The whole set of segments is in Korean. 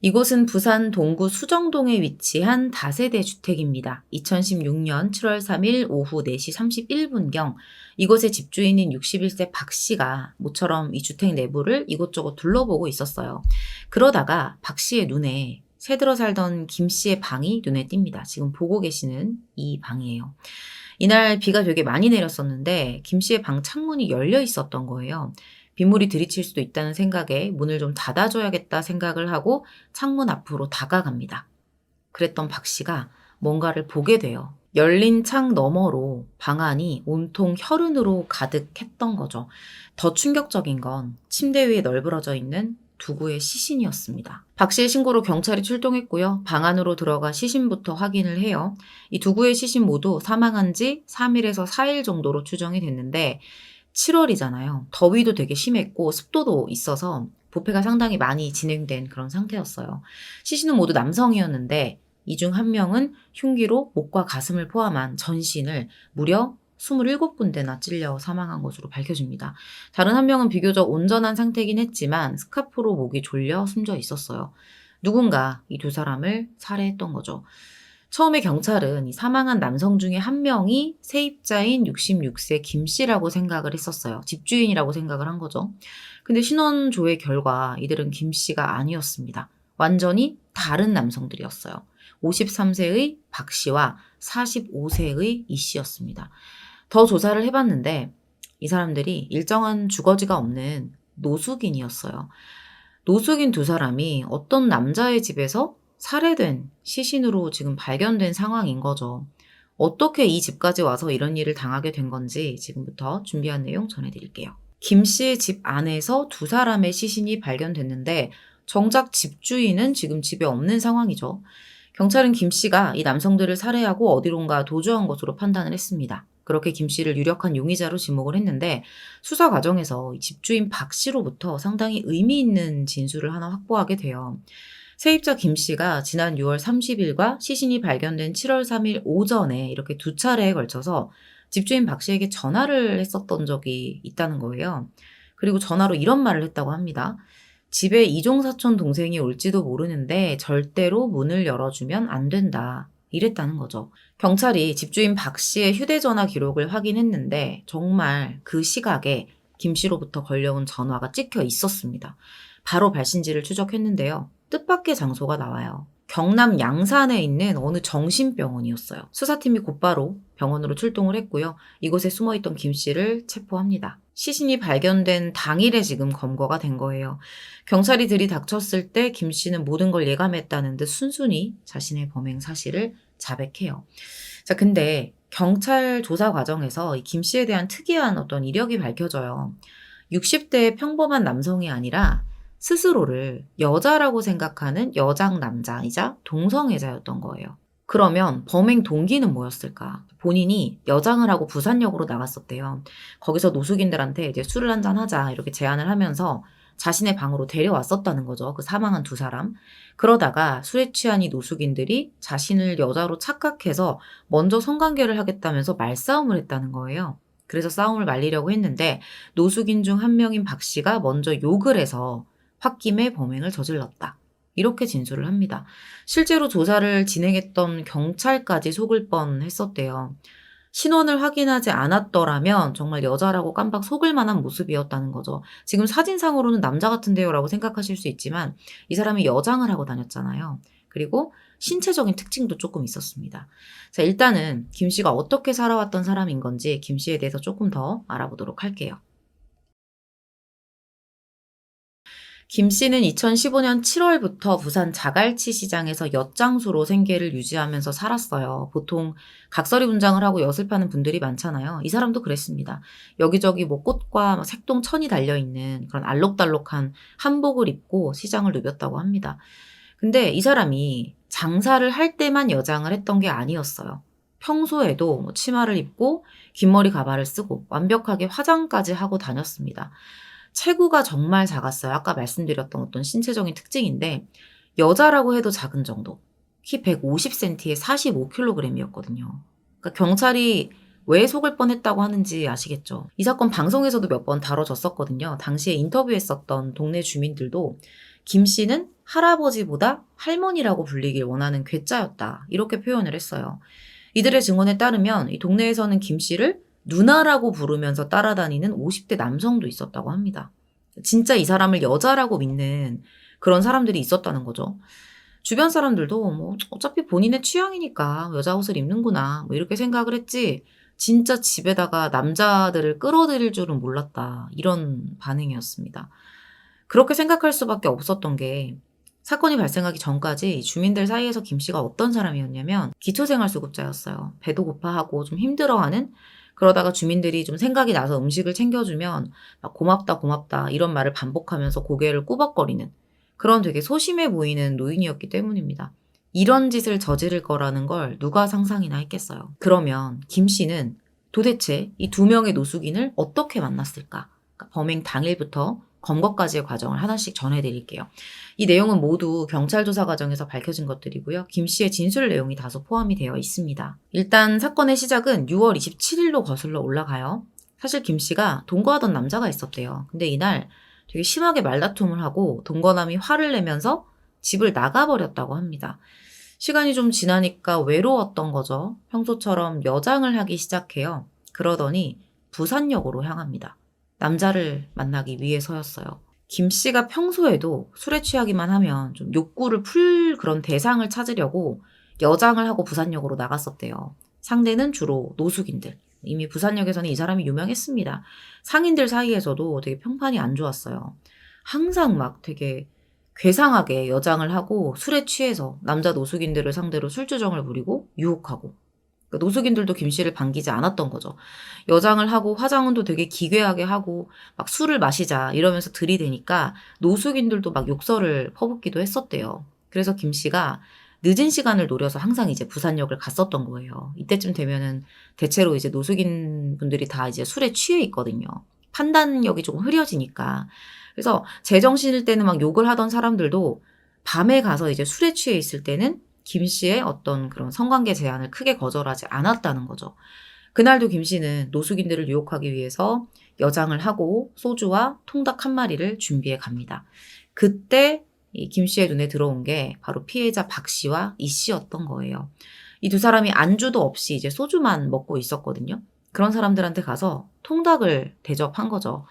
이곳은 부산 동구 수정동에 위치한 다세대 주택입니다. 2016년 7월 3일 오후 4시 31분경 이곳의 집주인인 61세 박 씨가 모처럼 이 주택 내부를 이곳저곳 둘러보고 있었어요. 그러다가 박 씨의 눈에 새들어 살던 김 씨의 방이 눈에 띕니다. 지금 보고 계시는 이 방이에요. 이날 비가 되게 많이 내렸었는데 김 씨의 방 창문이 열려 있었던 거예요. 빗물이 들이칠 수도 있다는 생각에 문을 좀 닫아줘야겠다 생각을 하고 창문 앞으로 다가갑니다. 그랬던 박 씨가 뭔가를 보게 돼요. 열린 창 너머로 방 안이 온통 혈흔으로 가득했던 거죠. 더 충격적인 건 침대 위에 널브러져 있는 두구의 시신이었습니다. 박 씨의 신고로 경찰이 출동했고요. 방 안으로 들어가 시신부터 확인을 해요. 이 두구의 시신 모두 사망한 지 3일에서 4일 정도로 추정이 됐는데 7월이잖아요. 더위도 되게 심했고 습도도 있어서 부패가 상당히 많이 진행된 그런 상태였어요. 시신은 모두 남성이었는데 이 중 한 명은 흉기로 목과 가슴을 포함한 전신을 무려 27군데나 찔려 사망한 것으로 밝혀집니다. 다른 한 명은 비교적 온전한 상태이긴 했지만 스카프로 목이 졸려 숨져 있었어요. 누군가 이 두 사람을 살해했던 거죠. 처음에 경찰은 이 사망한 남성 중에 한 명이 세입자인 66세 김 씨라고 생각을 했었어요. 집주인이라고 생각을 한 거죠. 근데 신원 조회 결과 이들은 김 씨가 아니었습니다. 완전히 다른 남성들이었어요. 53세의 박 씨와 45세의 이 씨였습니다. 더 조사를 해봤는데 이 사람들이 일정한 주거지가 없는 노숙인이었어요. 노숙인 두 사람이 어떤 남자의 집에서 살해된 시신으로 지금 발견된 상황인 거죠. 어떻게 이 집까지 와서 이런 일을 당하게 된 건지 지금부터 준비한 내용 전해드릴게요. 김 씨의 집 안에서 두 사람의 시신이 발견됐는데 정작 집주인은 지금 집에 없는 상황이죠. 경찰은 김 씨가 이 남성들을 살해하고 어디론가 도주한 것으로 판단을 했습니다. 그렇게 김 씨를 유력한 용의자로 지목을 했는데 수사 과정에서 이 집주인 박 씨로부터 상당히 의미 있는 진술을 하나 확보하게 돼요. 세입자 김 씨가 지난 6월 30일과 시신이 발견된 7월 3일 오전에 이렇게 두 차례에 걸쳐서 집주인 박 씨에게 전화를 했었던 적이 있다는 거예요. 그리고 전화로 이런 말을 했다고 합니다. 집에 이종 사촌 동생이 올지도 모르는데 절대로 문을 열어주면 안 된다. 이랬다는 거죠. 경찰이 집주인 박 씨의 휴대전화 기록을 확인했는데 정말 그 시각에 김 씨로부터 걸려온 전화가 찍혀 있었습니다. 바로 발신지를 추적했는데요. 뜻밖의 장소가 나와요. 경남 양산에 있는 어느 정신병원이었어요. 수사팀이 곧바로 병원으로 출동을 했고요. 이곳에 숨어 있던 김 씨를 체포합니다. 시신이 발견된 당일에 지금 검거가 된 거예요. 경찰이 들이닥쳤을 때 김 씨는 모든 걸 예감했다는 듯 순순히 자신의 범행 사실을 자백해요. 자, 근데 경찰 조사 과정에서 김 씨에 대한 특이한 어떤 이력이 밝혀져요. 60대의 평범한 남성이 아니라 스스로를 여자라고 생각하는 여장 남자이자 동성애자였던 거예요. 그러면 범행 동기는 뭐였을까? 본인이 여장을 하고 부산역으로 나갔었대요. 거기서 노숙인들한테 이제 술을 한잔 하자 이렇게 제안을 하면서 자신의 방으로 데려왔었다는 거죠. 그 사망한 두 사람. 그러다가 술에 취한 이 노숙인들이 자신을 여자로 착각해서 먼저 성관계를 하겠다면서 말싸움을 했다는 거예요. 그래서 싸움을 말리려고 했는데 노숙인 중 한 명인 박 씨가 먼저 욕을 해서 홧김에 범행을 저질렀다. 이렇게 진술을 합니다. 실제로 조사를 진행했던 경찰까지 속을 뻔 했었대요. 신원을 확인하지 않았더라면 정말 여자라고 깜빡 속을 만한 모습이었다는 거죠. 지금 사진상으로는 남자 같은데요 라고 생각하실 수 있지만 이 사람이 여장을 하고 다녔잖아요. 그리고 신체적인 특징도 조금 있었습니다. 자, 일단은 김 씨가 어떻게 살아왔던 사람인 건지 김 씨에 대해서 조금 더 알아보도록 할게요. 김 씨는 2015년 7월부터 부산 자갈치 시장에서 엿장수로 생계를 유지하면서 살았어요. 보통 각설이 분장을 하고 엿을 파는 분들이 많잖아요. 이 사람도 그랬습니다. 여기저기 뭐 꽃과 색동 천이 달려있는 그런 알록달록한 한복을 입고 시장을 누볐다고 합니다. 근데 이 사람이 장사를 할 때만 여장을 했던 게 아니었어요. 평소에도 뭐 치마를 입고 긴 머리 가발을 쓰고 완벽하게 화장까지 하고 다녔습니다. 체구가 정말 작았어요. 아까 말씀드렸던 어떤 신체적인 특징인데 여자라고 해도 작은 정도. 키 150cm에 45kg이었거든요. 그러니까 경찰이 왜 속을 뻔했다고 하는지 아시겠죠? 이 사건 방송에서도 몇 번 다뤄졌었거든요. 당시에 인터뷰했었던 동네 주민들도 김 씨는 할아버지보다 할머니라고 불리길 원하는 괴짜였다. 이렇게 표현을 했어요. 이들의 증언에 따르면 이 동네에서는 김 씨를 누나라고 부르면서 따라다니는 50대 남성도 있었다고 합니다. 진짜 이 사람을 여자라고 믿는 그런 사람들이 있었다는 거죠. 주변 사람들도 뭐 어차피 본인의 취향이니까 여자 옷을 입는구나 뭐 이렇게 생각을 했지 진짜 집에다가 남자들을 끌어들일 줄은 몰랐다 이런 반응이었습니다. 그렇게 생각할 수밖에 없었던 게 사건이 발생하기 전까지 주민들 사이에서 김 씨가 어떤 사람이었냐면 기초생활수급자였어요. 배도 고파하고 좀 힘들어하는 그러다가 주민들이 좀 생각이 나서 음식을 챙겨주면 막 고맙다 고맙다 이런 말을 반복하면서 고개를 꾸벅거리는 그런 되게 소심해 보이는 노인이었기 때문입니다. 이런 짓을 저지를 거라는 걸 누가 상상이나 했겠어요. 그러면 김 씨는 도대체 이 두 명의 노숙인을 어떻게 만났을까? 그러니까 범행 당일부터 검거까지의 과정을 하나씩 전해드릴게요. 이 내용은 모두 경찰 조사 과정에서 밝혀진 것들이고요. 김 씨의 진술 내용이 다소 포함이 되어 있습니다. 일단 사건의 시작은 6월 27일로 거슬러 올라가요. 사실 김 씨가 동거하던 남자가 있었대요. 근데 이날 되게 심하게 말다툼을 하고 동거남이 화를 내면서 집을 나가버렸다고 합니다. 시간이 좀 지나니까 외로웠던 거죠. 평소처럼 여장을 하기 시작해요. 그러더니 부산역으로 향합니다. 남자를 만나기 위해서였어요. 김 씨가 평소에도 술에 취하기만 하면 좀 욕구를 풀 그런 대상을 찾으려고 여장을 하고 부산역으로 나갔었대요. 상대는 주로 노숙인들. 이미 부산역에서는 이 사람이 유명했습니다. 상인들 사이에서도 되게 평판이 안 좋았어요. 항상 막 되게 괴상하게 여장을 하고 술에 취해서 남자 노숙인들을 상대로 술주정을 부리고 유혹하고 그러니까 노숙인들도 김 씨를 반기지 않았던 거죠. 여장을 하고 화장은도 되게 기괴하게 하고 막 술을 마시자 이러면서 들이대니까 노숙인들도 막 욕설을 퍼붓기도 했었대요. 그래서 김 씨가 늦은 시간을 노려서 항상 이제 부산역을 갔었던 거예요. 이때쯤 되면은 대체로 이제 노숙인 분들이 다 이제 술에 취해 있거든요. 판단력이 조금 흐려지니까. 그래서 제정신일 때는 막 욕을 하던 사람들도 밤에 가서 이제 술에 취해 있을 때는 김 씨의 어떤 그런 성관계 제한을 크게 거절하지 않았다는 거죠. 그날도 김 씨는 노숙인들을 유혹하기 위해서 여장을 하고 소주와 통닭 한 마리를 준비해 갑니다. 그때 이 김 씨의 눈에 들어온 게 바로 피해자 박 씨와 이 씨였던 거예요. 이 두 사람이 안주도 없이 이제 소주만 먹고 있었거든요. 그런 사람들한테 가서 통닭을 대접한 거죠.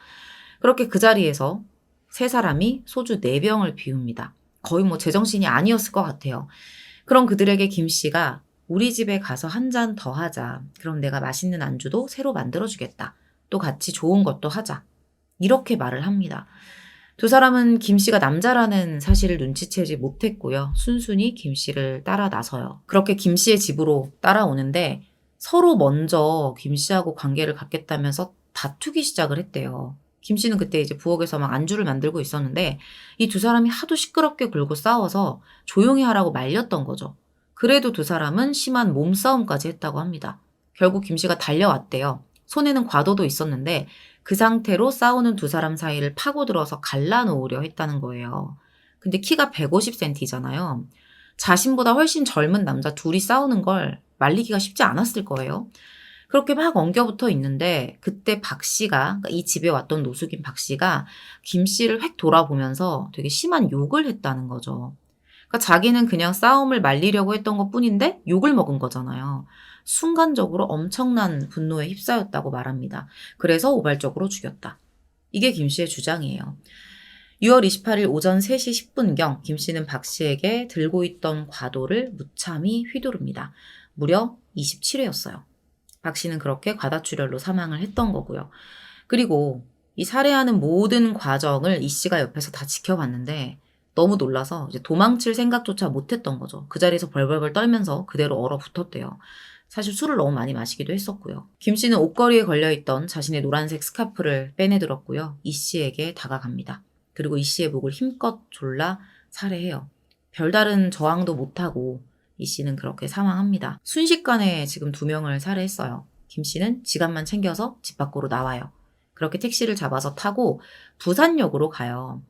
그렇게 그 자리에서 세 사람이 소주 네 병을 비웁니다. 거의 뭐 제정신이 아니었을 것 같아요. 그럼 그들에게 김 씨가 우리 집에 가서 한 잔 더 하자. 그럼 내가 맛있는 안주도 새로 만들어주겠다. 또 같이 좋은 것도 하자. 이렇게 말을 합니다. 두 사람은 김 씨가 남자라는 사실을 눈치채지 못했고요. 순순히 김 씨를 따라 나서요. 그렇게 김 씨의 집으로 따라오는데 서로 먼저 김 씨하고 관계를 갖겠다면서 다투기 시작을 했대요. 김 씨는 그때 이제 부엌에서 막 안주를 만들고 있었는데 이 두 사람이 하도 시끄럽게 굴고 싸워서 조용히 하라고 말렸던 거죠. 그래도 두 사람은 심한 몸싸움까지 했다고 합니다. 결국 김 씨가 달려왔대요. 손에는 과도도 있었는데 그 상태로 싸우는 두 사람 사이를 파고들어서 갈라놓으려 했다는 거예요. 근데 키가 150cm잖아요. 자신보다 훨씬 젊은 남자 둘이 싸우는 걸 말리기가 쉽지 않았을 거예요. 그렇게 막 엉겨붙어 있는데 그때 박 씨가 그러니까 이 집에 왔던 노숙인 박 씨가 김 씨를 획 돌아보면서 되게 심한 욕을 했다는 거죠. 그러니까 자기는 그냥 싸움을 말리려고 했던 것 뿐인데 욕을 먹은 거잖아요. 순간적으로 엄청난 분노에 휩싸였다고 말합니다. 그래서 우발적으로 죽였다. 이게 김 씨의 주장이에요. 6월 28일 오전 3시 10분경 김 씨는 박 씨에게 들고 있던 과도를 무참히 휘두릅니다. 무려 27회였어요. 박 씨는 그렇게 과다출혈로 사망을 했던 거고요. 그리고 이 살해하는 모든 과정을 이 씨가 옆에서 다 지켜봤는데 너무 놀라서 이제 도망칠 생각조차 못했던 거죠. 그 자리에서 벌벌벌 떨면서 그대로 얼어붙었대요. 사실 술을 너무 많이 마시기도 했었고요. 김 씨는 옷걸이에 걸려있던 자신의 노란색 스카프를 빼내들었고요. 이 씨에게 다가갑니다. 그리고 이 씨의 목을 힘껏 졸라 살해해요. 별다른 저항도 못하고 이 씨는 그렇게 사망합니다. 순식간에 지금 두 명을 살해했어요. 김 씨는 지갑만 챙겨서 집 밖으로 나와요. 그렇게 택시를 잡아서 타고 부산역으로 가요.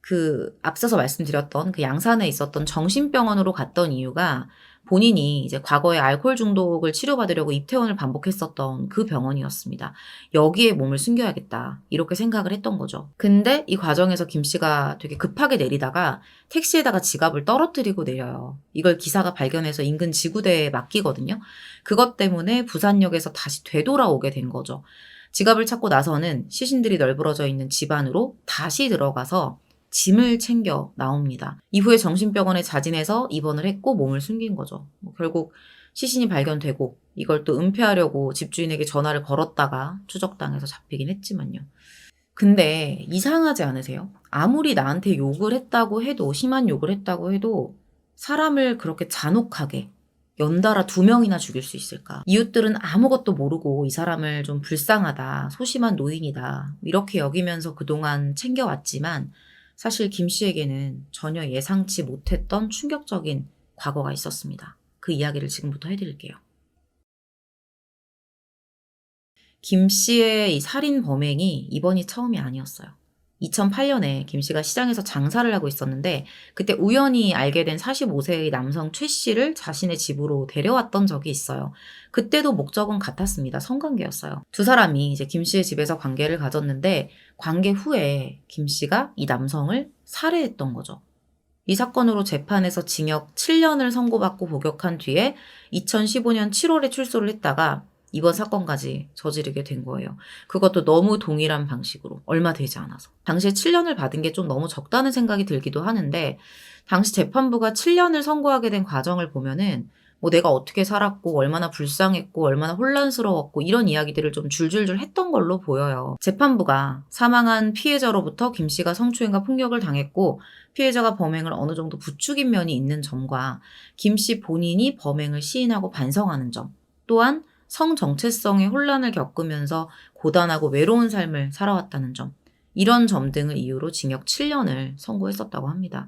그 앞서서 말씀드렸던 그 양산에 있었던 정신병원으로 갔던 이유가 본인이 이제 과거에 알코올 중독을 치료받으려고 입퇴원을 반복했었던 그 병원이었습니다. 여기에 몸을 숨겨야겠다. 이렇게 생각을 했던 거죠. 근데 이 과정에서 김 씨가 되게 급하게 내리다가 택시에다가 지갑을 떨어뜨리고 내려요. 이걸 기사가 발견해서 인근 지구대에 맡기거든요. 그것 때문에 부산역에서 다시 되돌아오게 된 거죠. 지갑을 찾고 나서는 시신들이 널브러져 있는 집 안으로 다시 들어가서 짐을 챙겨 나옵니다. 이후에 정신병원에 자진해서 입원을 했고 몸을 숨긴 거죠. 뭐 결국 시신이 발견되고 이걸 또 은폐하려고 집주인에게 전화를 걸었다가 추적당해서 잡히긴 했지만요. 근데 이상하지 않으세요? 아무리 나한테 욕을 했다고 해도 심한 욕을 했다고 해도 사람을 그렇게 잔혹하게 연달아 두 명이나 죽일 수 있을까? 이웃들은 아무것도 모르고 이 사람을 좀 불쌍하다, 소심한 노인이다, 이렇게 여기면서 그동안 챙겨왔지만 사실 김 씨에게는 전혀 예상치 못했던 충격적인 과거가 있었습니다. 그 이야기를 지금부터 해드릴게요. 김 씨의 이 살인 범행이 이번이 처음이 아니었어요. 2008년에 김 씨가 시장에서 장사를 하고 있었는데 그때 우연히 알게 된 45세의 남성 최 씨를 자신의 집으로 데려왔던 적이 있어요. 그때도 목적은 같았습니다. 성관계였어요. 두 사람이 이제 김 씨의 집에서 관계를 가졌는데 관계 후에 김 씨가 이 남성을 살해했던 거죠. 이 사건으로 재판에서 징역 7년을 선고받고 복역한 뒤에 2015년 7월에 출소를 했다가 이번 사건까지 저지르게 된 거예요. 그것도 너무 동일한 방식으로 얼마 되지 않아서. 당시에 7년을 받은 게 좀 너무 적다는 생각이 들기도 하는데 당시 재판부가 7년을 선고하게 된 과정을 보면은 뭐 내가 어떻게 살았고 얼마나 불쌍했고 얼마나 혼란스러웠고 이런 이야기들을 좀 줄줄줄 했던 걸로 보여요. 재판부가 사망한 피해자로부터 김 씨가 성추행과 폭력을 당했고 피해자가 범행을 어느 정도 부추긴 면이 있는 점과 김 씨 본인이 범행을 시인하고 반성하는 점 또한 성 정체성의 혼란을 겪으면서 고단하고 외로운 삶을 살아왔다는 점, 이런 점 등을 이유로 징역 7년을 선고했었다고 합니다.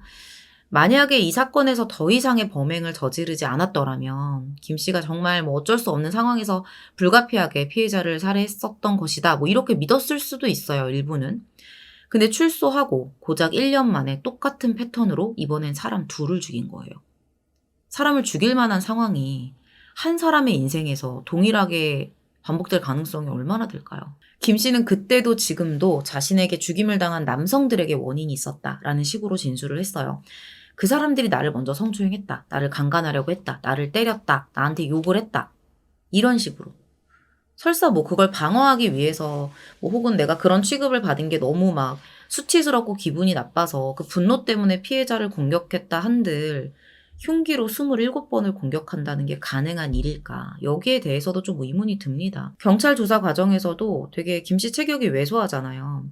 만약에 이 사건에서 더 이상의 범행을 저지르지 않았더라면 김 씨가 정말 뭐 어쩔 수 없는 상황에서 불가피하게 피해자를 살해했었던 것이다. 뭐 이렇게 믿었을 수도 있어요, 일부는. 근데 출소하고 고작 1년 만에 똑같은 패턴으로 이번엔 사람 둘을 죽인 거예요. 사람을 죽일 만한 상황이 한 사람의 인생에서 동일하게 반복될 가능성이 얼마나 될까요? 김 씨는 그때도 지금도 자신에게 죽임을 당한 남성들에게 원인이 있었다라는 식으로 진술을 했어요. 그 사람들이 나를 먼저 성추행했다. 나를 강간하려고 했다. 나를 때렸다. 나한테 욕을 했다. 이런 식으로. 설사 뭐 그걸 방어하기 위해서 뭐 혹은 내가 그런 취급을 받은 게 너무 막 수치스럽고 기분이 나빠서 그 분노 때문에 피해자를 공격했다 한들 흉기로 27번을 공격한다는 게 가능한 일일까? 여기에 대해서도 좀 의문이 듭니다. 경찰 조사 과정에서도 되게 김씨 체격이 왜소하잖아요.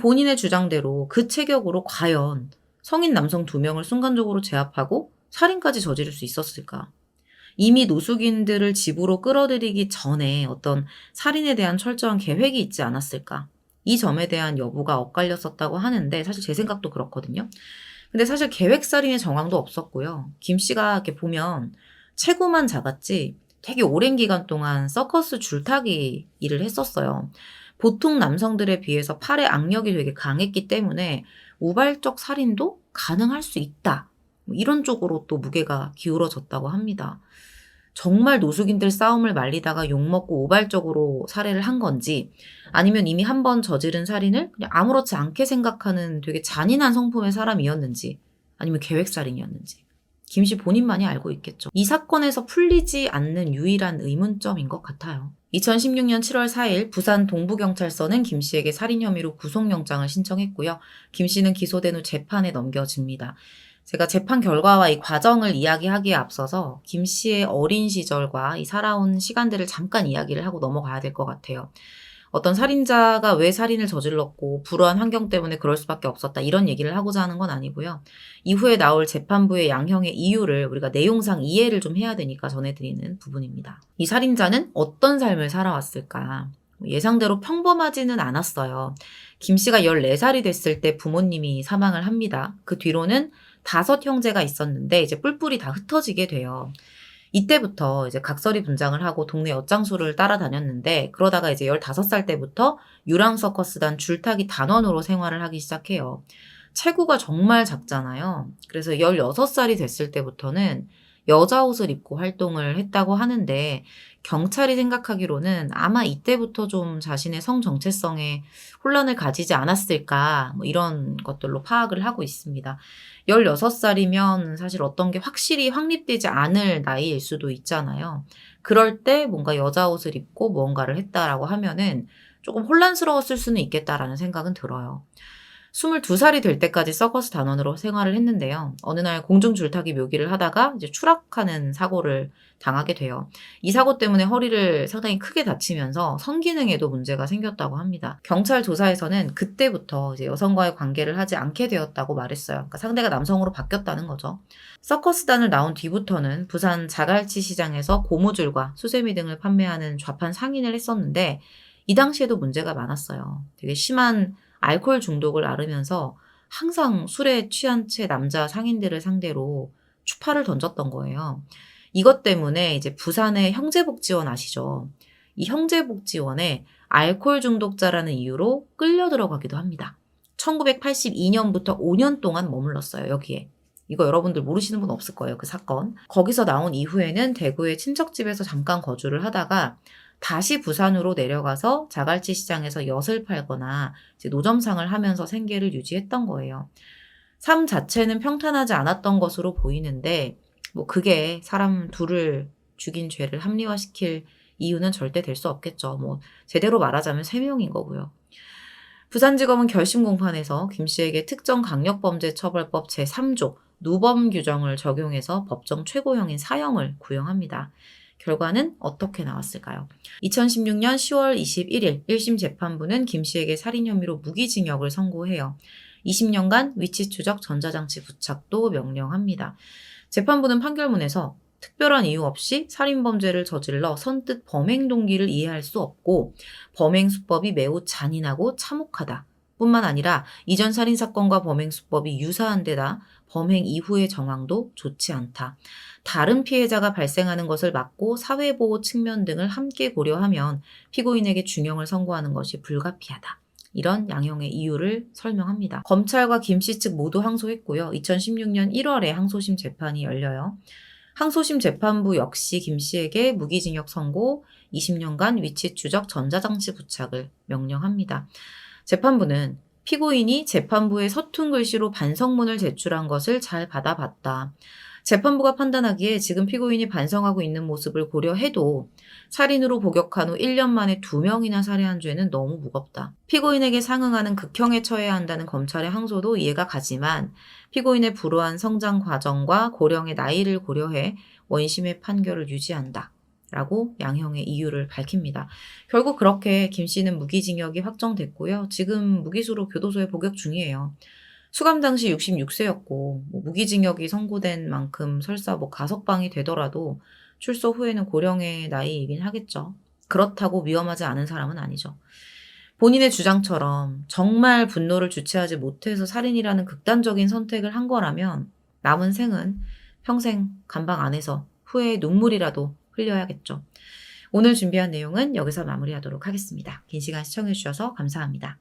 본인의 주장대로 그 체격으로 과연 성인 남성 두 명을 순간적으로 제압하고 살인까지 저지를 수 있었을까? 이미 노숙인들을 집으로 끌어들이기 전에 어떤 살인에 대한 철저한 계획이 있지 않았을까? 이 점에 대한 여부가 엇갈렸었다고 하는데 사실 제 생각도 그렇거든요. 근데 사실 계획살인의 정황도 없었고요. 김 씨가 이렇게 보면 체구만 작았지 되게 오랜 기간 동안 서커스 줄타기 일을 했었어요. 보통 남성들에 비해서 팔의 악력이 되게 강했기 때문에 우발적 살인도 가능할 수 있다. 뭐 이런 쪽으로 또 무게가 기울어졌다고 합니다. 정말 노숙인들 싸움을 말리다가 욕먹고 우발적으로 살해를 한 건지 아니면 이미 한 번 저지른 살인을 그냥 아무렇지 않게 생각하는 되게 잔인한 성품의 사람이었는지 아니면 계획살인이었는지 김 씨 본인만이 알고 있겠죠. 이 사건에서 풀리지 않는 유일한 의문점인 것 같아요. 2016년 7월 4일 부산 동부경찰서는 김 씨에게 살인 혐의로 구속영장을 신청했고요. 김 씨는 기소된 후 재판에 넘겨집니다. 제가 재판 결과와 이 과정을 이야기하기에 앞서서 김 씨의 어린 시절과 이 살아온 시간들을 잠깐 이야기를 하고 넘어가야 될 것 같아요. 어떤 살인자가 왜 살인을 저질렀고 불우한 환경 때문에 그럴 수밖에 없었다 이런 얘기를 하고자 하는 건 아니고요. 이후에 나올 재판부의 양형의 이유를 우리가 내용상 이해를 좀 해야 되니까 전해드리는 부분입니다. 이 살인자는 어떤 삶을 살아왔을까? 예상대로 평범하지는 않았어요. 김 씨가 14살이 됐을 때 부모님이 사망을 합니다. 그 뒤로는 다섯 형제가 있었는데 이제 뿔뿔이 다 흩어지게 돼요. 이때부터 이제 각설이 분장을 하고 동네 엿장수를 따라다녔는데 그러다가 이제 15살 때부터 유랑 서커스단 줄타기 단원으로 생활을 하기 시작해요. 체구가 정말 작잖아요. 그래서 16살이 됐을 때부터는 여자 옷을 입고 활동을 했다고 하는데 경찰이 생각하기로는 아마 이때부터 좀 자신의 성 정체성에 혼란을 가지지 않았을까 뭐 이런 것들로 파악을 하고 있습니다. 16살이면 사실 어떤 게 확실히 확립되지 않을 나이일 수도 있잖아요. 그럴 때 뭔가 여자 옷을 입고 무언가를 했다라고 하면은 조금 혼란스러웠을 수는 있겠다라는 생각은 들어요. 22살이 될 때까지 서커스 단원으로 생활을 했는데요. 어느 날 공중 줄타기 묘기를 하다가 이제 추락하는 사고를 당하게 돼요. 이 사고 때문에 허리를 상당히 크게 다치면서 성기능에도 문제가 생겼다고 합니다. 경찰 조사에서는 그때부터 이제 여성과의 관계를 하지 않게 되었다고 말했어요. 그러니까 상대가 남성으로 바뀌었다는 거죠. 서커스단을 나온 뒤부터는 부산 자갈치 시장에서 고무줄과 수세미 등을 판매하는 좌판 상인을 했었는데 이 당시에도 문제가 많았어요. 되게 심한 알코올 중독을 앓으면서 항상 술에 취한 채 남자 상인들을 상대로 추파를 던졌던 거예요. 이것 때문에 이제 부산의 형제복지원 아시죠? 이 형제복지원에 알코올 중독자라는 이유로 끌려 들어가기도 합니다. 1982년부터 5년 동안 머물렀어요, 여기에. 이거 여러분들 모르시는 분 없을 거예요, 그 사건. 거기서 나온 이후에는 대구의 친척집에서 잠깐 거주를 하다가 다시 부산으로 내려가서 자갈치 시장에서 엿을 팔거나 노점상을 하면서 생계를 유지했던 거예요. 삶 자체는 평탄하지 않았던 것으로 보이는데, 뭐 그게 사람 둘을 죽인 죄를 합리화시킬 이유는 절대 될 수 없겠죠. 뭐 제대로 말하자면 세 명인 거고요. 부산지검은 결심 공판에서 김 씨에게 특정 강력범죄처벌법 제3조 누범 규정을 적용해서 법정 최고형인 사형을 구형합니다. 결과는 어떻게 나왔을까요? 2016년 10월 21일 1심 재판부는 김 씨에게 살인 혐의로 무기징역을 선고해요. 20년간 위치 추적 전자장치 부착도 명령합니다. 재판부는 판결문에서 특별한 이유 없이 살인범죄를 저질러 선뜻 범행 동기를 이해할 수 없고 범행 수법이 매우 잔인하고 참혹하다. 뿐만 아니라 이전 살인 사건과 범행 수법이 유사한 데다 범행 이후의 정황도 좋지 않다. 다른 피해자가 발생하는 것을 막고 사회보호 측면 등을 함께 고려하면 피고인에게 중형을 선고하는 것이 불가피하다. 이런 양형의 이유를 설명합니다. 검찰과 김 씨 측 모두 항소했고요. 2016년 1월에 항소심 재판이 열려요. 항소심 재판부 역시 김 씨에게 무기징역 선고 20년간 위치 추적 전자장치 부착을 명령합니다. 재판부는 피고인이 재판부에 서툰 글씨로 반성문을 제출한 것을 잘 받아봤다. 재판부가 판단하기에 지금 피고인이 반성하고 있는 모습을 고려해도 살인으로 복역한 후 1년 만에 2명이나 살해한 죄는 너무 무겁다. 피고인에게 상응하는 극형에 처해야 한다는 검찰의 항소도 이해가 가지만 피고인의 불우한 성장 과정과 고령의 나이를 고려해 원심의 판결을 유지한다. 라고 양형의 이유를 밝힙니다. 결국 그렇게 김 씨는 무기징역이 확정됐고요. 지금 무기수로 교도소에 복역 중이에요. 수감 당시 66세였고 뭐 무기징역이 선고된 만큼 설사 뭐 가석방이 되더라도 출소 후에는 고령의 나이이긴 하겠죠. 그렇다고 위험하지 않은 사람은 아니죠. 본인의 주장처럼 정말 분노를 주체하지 못해서 살인이라는 극단적인 선택을 한 거라면 남은 생은 평생 감방 안에서 후회의 눈물이라도 흘려야겠죠. 오늘 준비한 내용은 여기서 마무리하도록 하겠습니다. 긴 시간 시청해주셔서 감사합니다.